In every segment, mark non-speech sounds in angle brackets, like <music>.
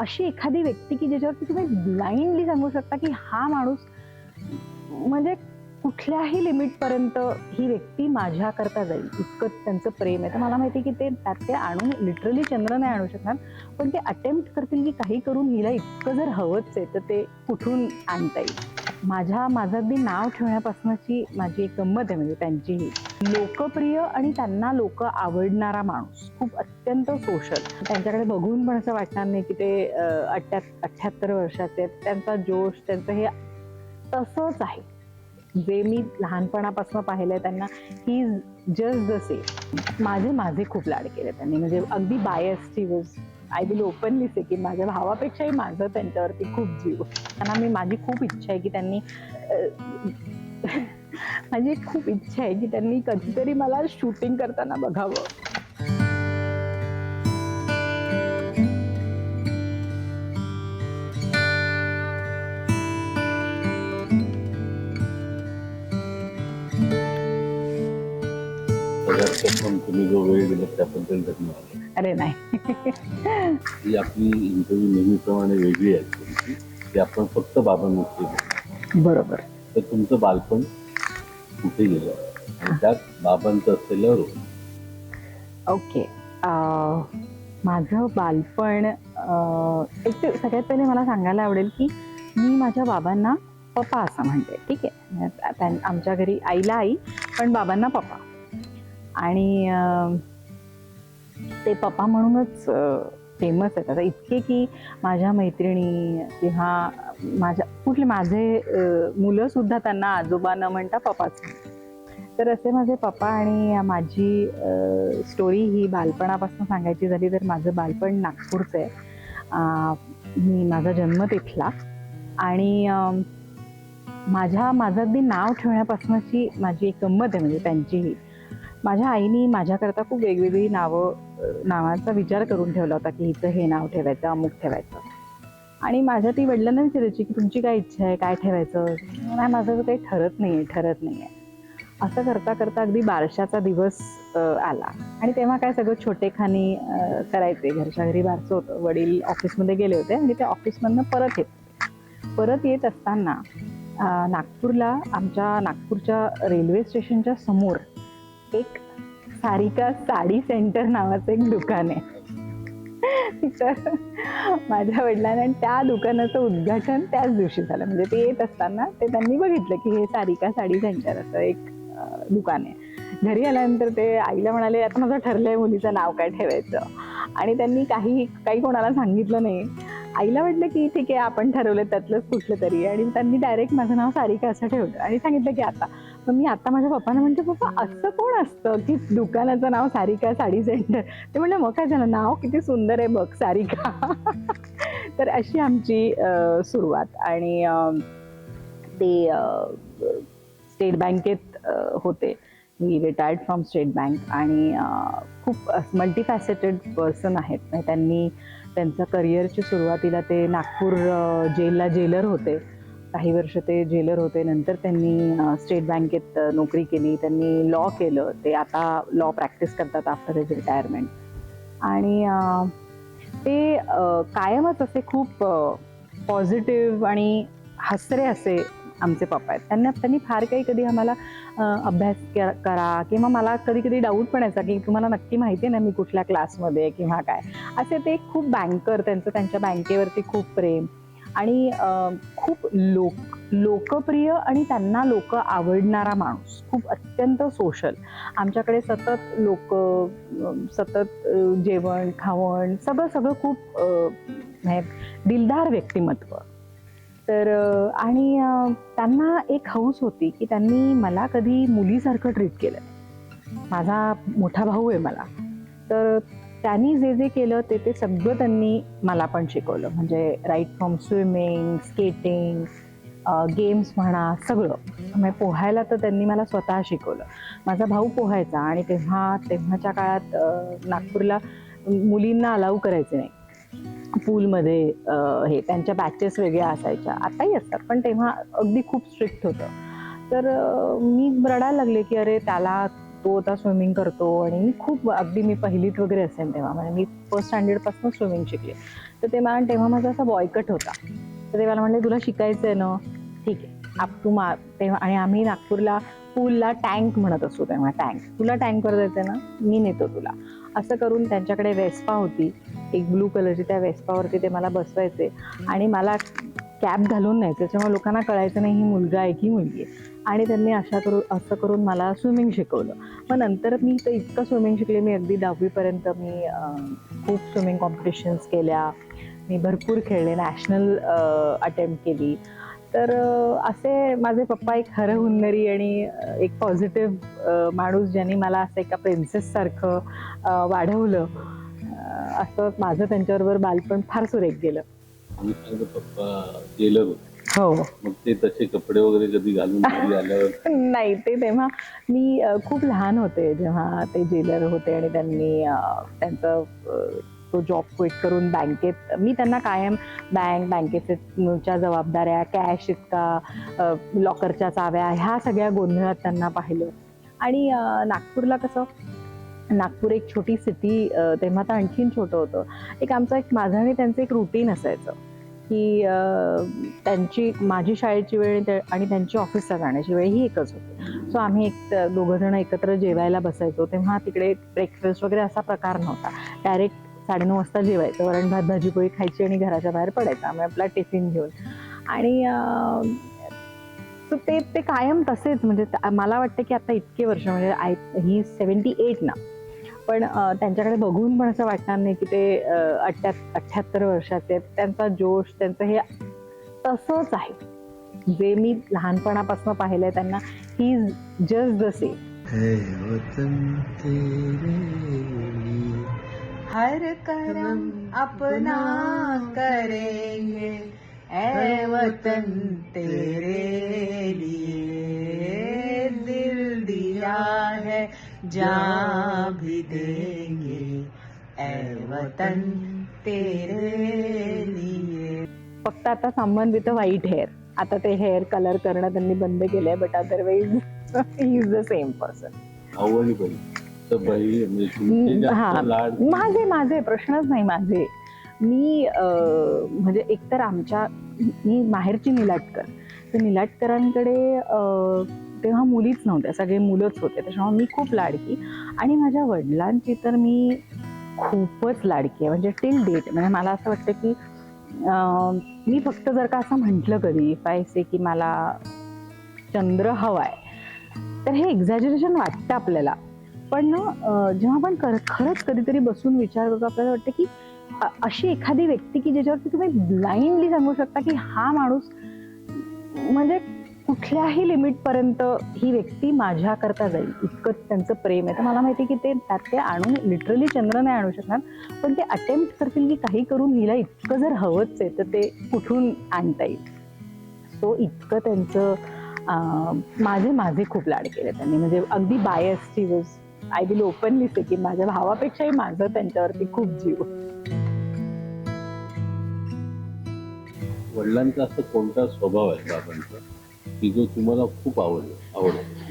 अशी एखादी व्यक्ती की ज्याच्यावरती तुम्ही ब्लाइंडली सांगू शकता की हा माणूस म्हणजे कुठल्याही लिमिट पर्यंत ही व्यक्ती माझ्या करता जाईल. इतकं त्यांचं प्रेम आहे. तर मला माहिती आहे की ते त्यात ते आणून लिटरली चंद्र नाही आणू शकणार. पण ते अटेम्प्ट करतील की काही करून हिला इतकं जर हवंच आहे तर ते कुठून आणता येईल? माझ्या माझं अगदी नाव ठेवण्यापासूनची माझी एक गंमत आहे म्हणजे त्यांचीही. लोकप्रिय आणि त्यांना लोक आवडणारा माणूस. खूप अत्यंत सोशल. त्यांच्याकडे बघून पण असं वाटणार नाही की ते अठ्या अठ्ठ्याहत्तर वर्षाचे आहेत. त्यांचा जोश त्यांचं हे तसंच आहे. जे मी लहानपणापासून पाहिलंय त्यांना ही जस्ट जसे माझे माझे खूप लाड केले त्यांनी. म्हणजे अगदी बायसची was I will openly say की माझ्या भावापेक्षाही माझं त्यांच्यावरती खूप जीव. त्यांना मी माझी खूप इच्छा आहे की त्यांनी माझी खूप इच्छा आहे की त्यांनी कधीतरी मला शूटिंग करताना बघावं. तुम्ही जो वेळ दिला त्याबद्दल धन्यवाद. अरे नाही. ही आपली इंटरव्ह्यू नेहमीप्रमाणे वेगळी आहे की आपण फक्त बाबांविषयी बोलतो. बरोबर. तर तुमचं बालपण कुठे गेलं? आणि त्यात बाबांचं असलेलं रोल ओके. माझं बालपण एक सगळ्यात पहिले मला सांगायला आवडेल की मी माझ्या बाबांना पप्पा असं म्हणते ठीक आहे? त्यां- आमच्या घरी आईला आई पण बाबांना पप्पा. आणि ते पप्पा म्हणूनच फेमस आहेत. आता इतके की माझ्या मैत्रिणी किंवा माझ्या कुठले माझे मुलं सुद्धा त्यांना आजोबा न म्हणता पप्पाच. तर असे माझे पप्पा आणि माझी स्टोरी ही बालपणापासून सांगायची झाली तर माझं बालपण नागपूरचं आहे. मी माझा जन्म तिथला. आणि माझ्या माझं अगदी नाव ठेवण्यापासूनची माझी एक गंमत आहे म्हणजे त्यांचीही. माझ्या आईनी माझ्याकरता खूप वेगवेगळी नावं नावांचा विचार करून ठेवला होता की हिचं हे नाव ठेवायचं अमुक ठेवायचं. आणि माझ्या ती वडिलांना विचारायची की तुमची काय इच्छा आहे? काय ठेवायचं? नाही माझं काही ठरत नाही आहे ठरत नाही आहे असं करता करता अगदी बारशाचा दिवस आला. आणि तेव्हा काय सगळं छोटेखानी करायचे. घरच्या घरी बारसं होतं. वडील ऑफिसमध्ये गेले होते आणि ते ऑफिसमधनं परत येत. परत येत असताना नागपूरला आमच्या नागपूरच्या रेल्वे स्टेशनच्या समोर एक सारिका साडी सेंटर नावाचं एक दुकान आहे. तर <laughs> माझ्या वडिलांना त्या दुकानाचं उद्घाटन त्याच दिवशी झालं. म्हणजे ते येत असताना ते त्यांनी बघितलं की हे सारिका साडी सेंटर असं एक दुकान आहे. घरी आल्यानंतर ते आईला म्हणाले आता माझं ठरलंय मुलीचं नाव काय ठेवायचं? आणि त्यांनी काही काही कोणाला सांगितलं नाही. आईला वाटलं की ठीक आहे आपण ठरवलं त्यातलंच कुठलं तरी. आणि त्यांनी डायरेक्ट माझं नाव सारिका असं ठेवलं. आणि सांगितलं की आता मग मी आता माझ्या पप्पांना म्हणते पप्पा असं कोण असतं की दुकानाचं नाव सारिका साडी सेंटर ते म्हणलं मग काय झालं नाव किती सुंदर आहे बघ सारिका. <laughs> तर अशी आमची सुरुवात. आणि ते स्टेट बँकेत होते. मी रिटायर्ड फ्रॉम स्टेट बँक आणि खूप मल्टीफॅसेटेड पर्सन आहेत. त्यांनी त्यांचा करिअरची सुरुवातीला ते नागपूर जेलला जेलर होते. काही वर्ष ते जेलर होते. नंतर त्यांनी स्टेट बँकेत नोकरी केली. त्यांनी लॉ केलं. ते आता लॉ प्रॅक्टिस करतात आफ्टर हिज रिटायरमेंट आणि ते कायमच असे खूप पॉझिटिव्ह आणि हसरे असे आमचे पप्पा आहेत. त्यांना त्यांनी फार काही कधी आम्हाला अभ्यास करा किंवा मला कधी कधी डाऊट पण यायचा की तुम्हाला नक्की माहिती आहे ना मी कुठल्या क्लासमध्ये किंवा काय. असे ते खूप बँकर त्यांचं त्यांच्या बँकेवरती खूप प्रेम. आणि खूप लोक लोकप्रिय आणि त्यांना लोक आवडणारा माणूस. खूप अत्यंत सोशल आमच्याकडे सतत लोक सतत जेवण खावण सगळं सगळं खूप दिलदार व्यक्तिमत्व. तर आणि त्यांना एक हौस होती की त्यांनी मला कधी मुलीसारखं ट्रीट केलं. माझा मोठा भाऊ आहे मला. तर त्यांनी जे जे केलं ते ते सगळं त्यांनी मला पण शिकवलं. म्हणजे right from swimming skating games म्हणा सगळं. म्हणजे पोहायला तर त्यांनी मला स्वतः शिकवलं. माझा भाऊ पोहायचा आणि तेव्हा तेव्हाच्या काळात नागपूरला मुलींना अलाव करायचे नाही. पूलमध्ये हे त्यांच्या बॅचेस वेगळ्या असायच्या. आताही असतात पण तेव्हा अगदी खूप स्ट्रिक्ट होतं. तर मी रडायला लागले की अरे त्याला तो आता स्विमिंग करतो आणि मी खूप अगदी मी पहिलीत वगैरे असेल तेव्हा. म्हणजे मी फर्स्ट स्टँडर्डपासून स्विमिंग शिकले. तर ते मला तेव्हा माझा असा बॉयकट होता. तर ते मला म्हणले तुला शिकायचं आहे ना? ठीक आहे. आप तू मा तेव्हा आणि आम्ही नागपूरला पूलला टँक म्हणत असतो तेव्हा टँक तुला टँकवर जायचं ना? मी नेतो तुला. असं करून त्यांच्याकडे वेस्पा होती. एक ब्लू कलरची त्या वेस्पावरती ते मला बसवायचे. आणि मला कॅप घालून न्यायचं. त्याच्यामुळे लोकांना कळायचं नाही ही मुलगा आहे की मुलगी आहे. आणि त्यांनी अशा करू असं करून मला स्विमिंग शिकवलं. मग नंतर मी तर इतकं स्विमिंग शिकले. मी अगदी दहावीपर्यंत मी खूप स्विमिंग कॉम्पिटिशन्स केल्या. मी भरपूर खेळले. नॅशनल अटेम्प्ट केली. तर असे माझे पप्पा एक हर हुन्नरी आणि एक पॉझिटिव्ह माणूस ज्यांनी मला असं एका प्रिन्सेससारखं वाढवलं. असं माझं त्यांच्याबरोबर बालपण फार सुरेख गेलं. आणि माझे पप्पा टेलर होते हो. मग ते तसे कपडे वगैरे कधी घालून घरी आल्यावर? <laughs> नाही ते तेव्हा मी अ, खूप लहान होते जेव्हा ते जेलर होते आणि त्यांनी अ, त्यांचं अ, तो जॉब क्विट करून बँकेत मी त्यांना कायम बँक बँकेचे च्या जबाबदाऱ्या कॅश इतका लॉकरच्या चाव्या ह्या सगळ्या गोंधळात त्यांना पाहिलं. आणि अ, नागपूरला कसं नागपूर एक छोटी सिटी तेव्हा तर आणखीन छोटं होतं. एक आमचं एक माझं आणि त्यांचं एक रुटीन असायचं की त्यांची माझी शाळेची वेळ आणि त्यांची ऑफिसला जाण्याची वेळ ही एकच होती. सो आम्ही एक दोघंजण एकत्र जेवायला बसायचो. तेव्हा तिकडे ब्रेकफास्ट वगैरे असा प्रकार नव्हता. डायरेक्ट साडेनऊ वाजता जेवायचं. वरण भात भाजी पोळी खायची आणि घराच्या बाहेर पडायचं. आम्ही आपला टिफिन घेऊन. आणि ते ते कायम तसेच. म्हणजे मला वाटतं की आता इतके वर्ष म्हणजे आय ही सेवन्टी एट ना. पण त्यांच्याकडे बघून पण असं वाटणार नाही की ते अठ्या अठ्ठ्याहत्तर वर्षाचे आहेत. त्यांचा जोश त्यांचं हे तसंच आहे. जे मी लहानपणापासून पाहिलंय त्यांना ही जस्ट द सेम. हर करम अपना करेंगे। ऐ वतन तेरे लिए दिल दिया है। जान भी देंगे ऐ वतन तेरे लिए। फक्त आता संबंध विथ व्हाईट हेअर आता ते हेअर कलर करणं त्यांनी बंद केलंय but otherwise he is the same person बहीण हा. माझे माझे प्रश्नच नाही माझे. मी म्हणजे एकतर आमच्या मी माहेरची निलाटकर. तर निलाटकरांकडे अं, तेव्हा मुलीच नव्हत्या सगळे मुलंच होते. त्याच्यामुळे मी खूप लाडकी. आणि माझ्या वडिलांची तर मी खूपच लाडकी आहे. म्हणजे टिल डेट म्हणजे मला असं वाटतं की मी फक्त जर का असं म्हटलं कधी पाहिजे की मला चंद्र हवाय तर हे एक्झॅजरेशन वाटतं आपल्याला. पण जेव्हा आपण कर खरंच कधीतरी बसून विचार करतो आपल्याला वाटतं की अशी एखादी व्यक्ती की ज्याच्यावरती तुम्ही ब्लाइंडली सांगू शकता की हा माणूस म्हणजे कुठल्याही लिमिटपर्यंत ही व्यक्ती माझ्याकरता जाईल. इतकं त्यांचं प्रेम आहे. तर मला माहिती आहे की ते त्यात ते आणून लिटरली चंद्र नाही आणू शकणार. पण ते अटेम्प्ट करतील की काही करून हिला इतकं जर हवंच आहे तर ते कुठून आणता येईल? सो इतकं त्यांचं माझे माझे खूप लाड केले त्यांनी. म्हणजे अगदी बायसची was I will openly say की माझ्या भावापेक्षाही माझं त्यांच्यावरती खूप जीव. वडिलांचा असं कोणता स्वभाव आहे बाबांचा? की जो तुम्हाला खूप आवडलं आवडत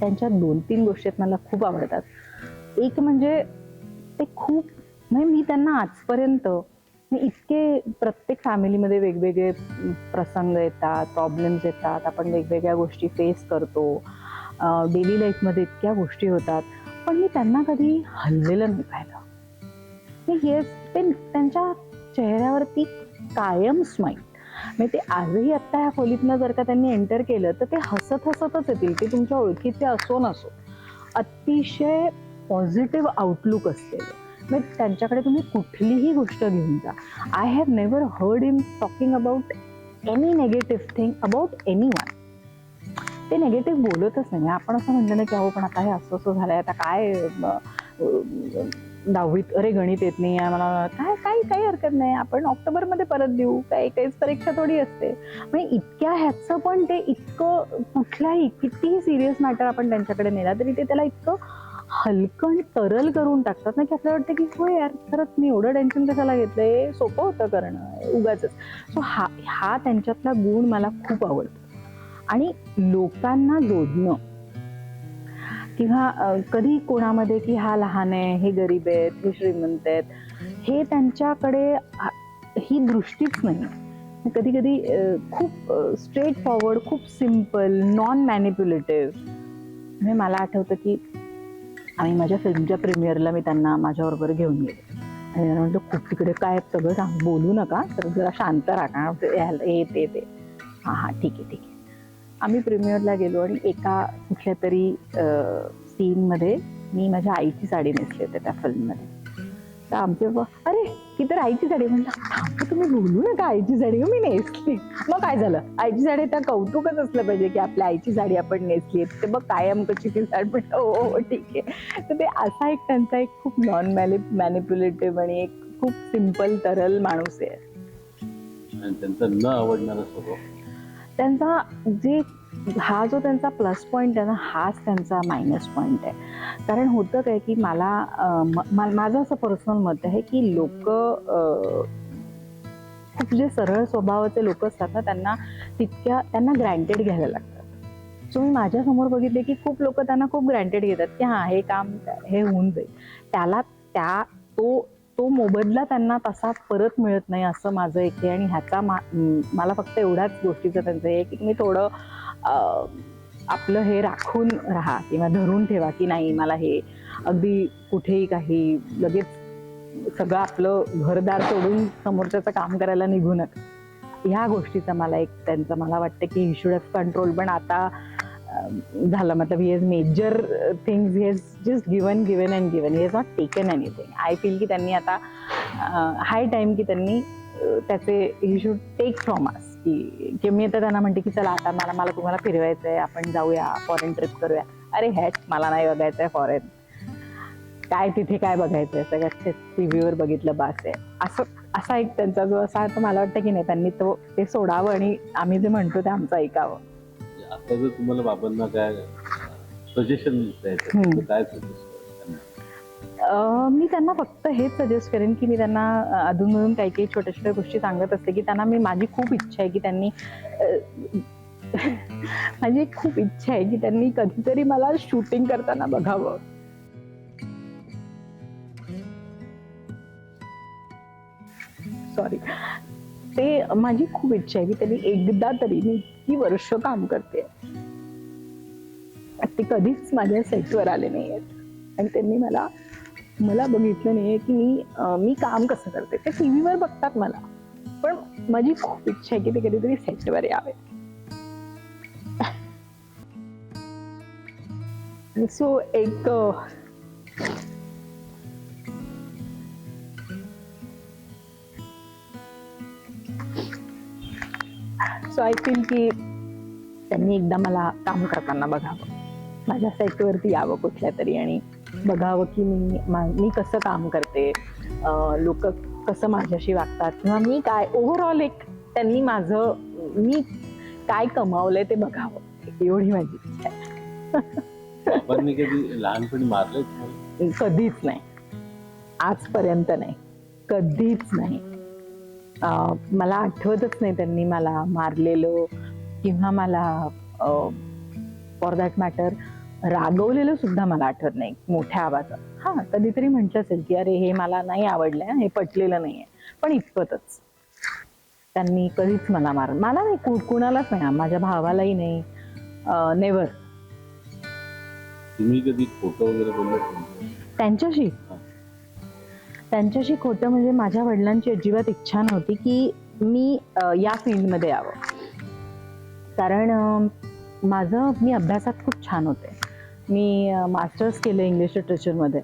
त्यांच्या दोन तीन गोष्टी आहेत मला खूप आवडतात. एक म्हणजे ते खूप म्हणजे मी त्यांना आजपर्यंत मी इतके प्रत्येक फॅमिलीमध्ये वेगवेगळे प्रसंग येतात प्रॉब्लेम्स येतात आपण वेगवेगळ्या गोष्टी फेस करतो. डेली लाईफमध्ये इतक्या गोष्टी होतात पण मी त्यांना कधी हललेलं नाही पाहिलं. मी हे ते त्यांच्या चेहऱ्यावरती कायम स्माईल म्हणजे ते आजही आत्ता ह्या खोलीतनं जर का त्यांनी एंटर केलं तर ते हसत हसतच येतील. ते तुमच्या ओळखीचे असो नसो. अतिशय पॉझिटिव्ह आउटलुक असते. म्हणजे त्यांच्याकडे तुम्ही कुठलीही गोष्ट घेऊन जा. I have never heard in talking about any negative thing about anyone ते नेगेटिव्ह बोलतच नाही. आपण असं म्हणलं ना की अहो पण आता हे असं असं झालंय. आता काय दहावीत अरे गणित येत नाही आहे मला काय काही काही हरकत नाही. आपण ऑक्टोबरमध्ये परत देऊ. काय काहीच परीक्षा थोडी असते. म्हणजे इतक्या ह्याचं पण ते इतकं कुठल्याही कितीही सिरियस मॅटर आपण त्यांच्याकडे नेला तरी ते त्याला इतकं हलकं आणि तरल करून टाकतात ना की आपल्याला वाटतं की हो यार खरंच मी एवढं टेन्शन कशाला घेतलंय? सोपं होतं करणं उगाच सो हा हा त्यांच्यातला गुण मला खूप आवडतो. आणि लोकांना जोडणं. किंवा कधी कोणामध्ये की हा लहान आहे हे गरीब आहेत हे श्रीमंत आहेत हे त्यांच्याकडे ही दृष्टीच नाही. कधी कधी खूप स्ट्रेट फॉरवर्ड खूप सिंपल नॉन मॅनिप्युलेटिव्ह म्हणजे मला आठवतं की आम्ही माझ्या फिल्मच्या प्रीमियरला मी त्यांना माझ्याबरोबर घेऊन गेले. आणि त्यांना म्हटलं खूप तिकडे काय सगळं सांग बोलू नका तर जरा शांत राहा हे ते हां हां ठीक आहे ठीक आहे. आम्ही प्रीमियरला गेलो आणि एका कुठल्या तरी सीनमध्ये मी माझ्या आईची साडी नेसली होते त्या फिल्ममध्ये. तर आमचे अरे की तर आईची साडी. म्हणलं तुम्ही बोलू नका आईची साडी मी नेसली. मग काय झालं? आईची साडी तर कौतुकच असलं पाहिजे की आपल्या आईची साडी आपण नेसली ते मग कायम कशी ती साडी म्हटलं हो, हो हो ठीक आहे. तर ते असा एक त्यांचा एक खूप नॉन मॅनि मॅनिप्युलेटिव्ह आणि एक खूप सिंपल तरल माणूस आहे. त्यांचा न आवडणारा स्वभाव त्यांचा जे हा जो त्यांचा प्लस पॉईंट आहे ना हाच त्यांचा मायनस पॉईंट आहे. कारण होतं काय की मला म- माझं असं पर्सनल मत आहे की लोक खूप जे सरळ स्वभावाचे लोक असतात ना त्यांना तितक्या त्यांना ग्रँटेड घ्यायला लागतात. सो मी माझ्यासमोर बघितले की खूप लोक त्यांना खूप ग्रँटेड घेतात की हां हे काम हे होऊन जाईल. त्याला त्या तो तो मोबदला त्यांना तसा परत मिळत नाही असं माझं एक आहे. आणि ह्याचा मा मला फक्त एवढ्याच गोष्टीचं त्यांचं हे आहे की मी थोडं आपलं हे राखून राहा किंवा धरून ठेवा की नाही मला हे अगदी कुठेही काही लगेच सगळं आपलं घरदार सोडून समोरच्याचं काम करायला निघू नका. ह्या गोष्टीचा मला एक त्यांचं मला वाटतं की ही कंट्रोल पण आता झालं. मतलब he is major things he is just given given and given he is not taken anything I feel की त्यांनी आता हाय टाईम की त्यांनी त्याचे he should take from us की की मी आता त्यांना म्हणते की चला आता मला मला तुम्हाला फिरवायचं आहे आपण जाऊया फॉरेन ट्रिप करूया. अरे हॅट मला नाही बघायचं आहे फॉरेन काय तिथे काय बघायचं आहे सगळ्यात टी व्हीवर बघितलं बास आहे. असं असा एक त्यांचा जो असा तो मला वाटतं की नाही त्यांनी तो ते सोडावं आणि आम्ही जे म्हणतो ते आमचं ऐकावं. आता जर तुम्हाला बाबांना काय सजेशन द्यायचं काय मी त्यांना फक्त हेच सजेस्ट करेन की मी त्यांना अधूनमधून काही काही छोट्या छोट्या गोष्टी सांगत असते की त्यांना मी माझी खूप इच्छा आहे की त्यांनी माझी एक खूप इच्छा आहे की त्यांनी कधीतरी मला शूटिंग करताना बघावं. सॉरी ते माझी खूप इच्छा आहे की त्यांनी एकदा तरी मी इतकी वर्ष काम करते. ते कधीच माझ्या सेटवर आले नाही आहेत आणि त्यांनी मला मला बघितलं नाही की मी मी काम कसं करते. ते टी व्हीवर बघतात मला. पण माझी खूप इच्छा आहे की ते कधीतरी सेटवर यावे. <laughs> सो एक सो आय फील की त्यांनी एकदा मला काम करताना बघावं. माझ्या सेटवरती यावं कुठल्या तरी आणि बघावं की मी मा- कसं काम करते लोक कसं माझ्याशी वागतात किंवा मी काय ओव्हरऑल एक त्यांनी माझं मी काय कमावलंय ते बघावं. एवढी माझी इच्छा आहे. <laughs> बाबांनी कधी लहानपणी तुम्हाला? कधीच नाही. आजपर्यंत नाही. कधीच नाही. मला आठवतच नाही त्यांनी मला मारलेलं किंवा मला फॉर दॅट मॅटर रागवलेलं सुद्धा मला आठवत नाही मोठ्या आवाजात. हा कधीतरी म्हटलं असेल की अरे हे मला नाही आवडलंय हे पटलेलं नाहीये. पण इतपतच. त्यांनी कधीच मला मार मला नाही कु- कुणालाच नाही माझ्या भावालाही नाही. नेवर तुम्ही कधी खोटं वगैरे त्यांच्याशी. त्यांच्याशी खोटं म्हणजे माझ्या वडिलांची अजिबात इच्छा नव्हती की मी या फील्डमध्ये यावं. कारण माझं मी अभ्यासात खूप छान होते. मी मास्टर्स केलं इंग्लिश लिटरेचरमध्ये.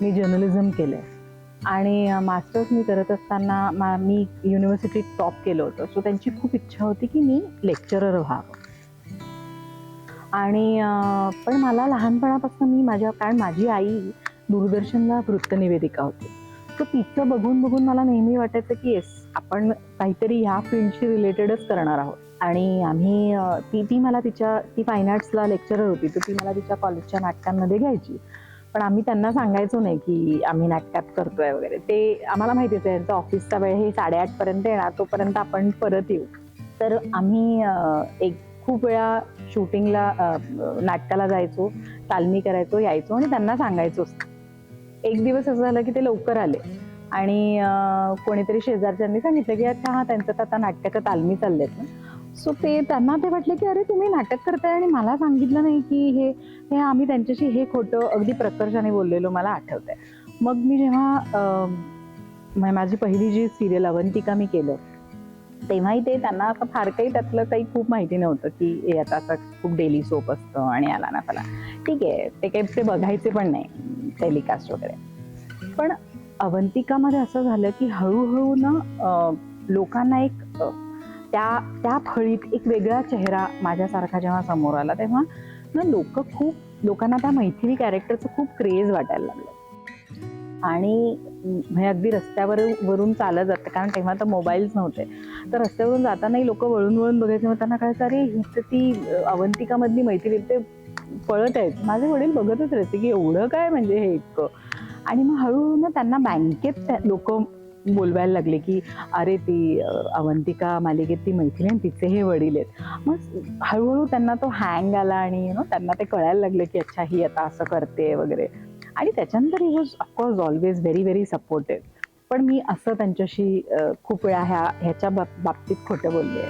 मी जर्नलिझम केलं. आणि मास्टर्स मी करत असताना मा मी युनिव्हर्सिटीत टॉप केलं होतं. सो त्यांची खूप इच्छा होती की मी लेक्चरर व्हावं. आणि पण मला लहानपणापासून मी माझ्या कारण माझी आई दूरदर्शनला वृत्तनिवेदिका होती. सो पिक्चर बघून बघून मला नेहमी वाटायचं की येस आपण काहीतरी ह्या फील्डशी रिलेटेडच करणार आहोत. आणि आम्ही ती ती मला तिच्या ती फाईन आर्ट्सला लेक्चरर होती तर ती मला तिच्या कॉलेजच्या नाटकांमध्ये घ्यायची. पण आम्ही त्यांना सांगायचो नाही की आम्ही नाटकात करतोय वगैरे. ते आम्हाला माहितीच आहे यांचा ऑफिसचा वेळ हे साडेआठ पर्यंत येणार तोपर्यंत आपण परत येऊ. तर आम्ही एक खूप वेळा शूटिंगला नाटकाला जायचो तालमी करायचो यायचो आणि त्यांना सांगायचो. एक दिवस असं झालं की ते लवकर आले. आणि कोणीतरी शेजारच्यांनी सांगितलं की अच्छा हा त्यांचं तर आता नाटकाच्या तालमी चाललेत ना. सो ते त्यांना ते वाटलं की अरे तुम्ही नाटक करताय आणि मला सांगितलं नाही की हे हे आम्ही त्यांच्याशी हे खोटं अगदी प्रकर्षाने बोललेलो मला आठवतंय. मग मी जेव्हा म्हणजे माझी पहिली जी सिरियल अवंतिका मी केलं तेव्हाही ते त्यांना असं फार काही त्यातलं काही खूप माहिती नव्हतं की हे आता असं खूप डेली सोप असतं आणि आला ना त्याला. ठीक आहे ते काही ते बघायचे पण नाही टेलिकास्ट वगैरे. पण अवंतिकामध्ये असं झालं की हळूहळू ना लोकांना एक त्या त्या फळीत एक वेगळा चेहरा माझ्यासारखा जेव्हा समोर आला तेव्हा ना लोक खूप लोकांना त्या मैथिली कॅरेक्टरचं खूप क्रेज वाटायला लागलं. आणि म्हणजे अगदी रस्त्यावर वरून चालत जातं. कारण तेव्हा तर मोबाईल्स नव्हते. तर रस्त्यावरून जातानाही लोक वळून वळून बघायचे मग त्यांना कळायचं अरे ही तर ती अवंतिकामधली मैत्री ते पळत आहेत. माझे वडील बघतच राहायचे की एवढं काय म्हणजे हे इतकं. आणि मग हळूहळू ना त्यांना बँकेत लोक बोलवायला लागले की अरे ती अवंतिका मालिकेत ती मैत्रीण आणि तिचे हे वडील आहेत. मग हळूहळू त्यांना तो हँग आला आणि यु नो त्यांना ते कळायला लागलं की अच्छा ही आता असं करते वगैरे. आणि त्याच्यानंतर he was of course always very very supportive पण मी असं त्यांच्याशी खूप वेळा ह्या ह्याच्या बाब- बाबतीत खोटं बोलले.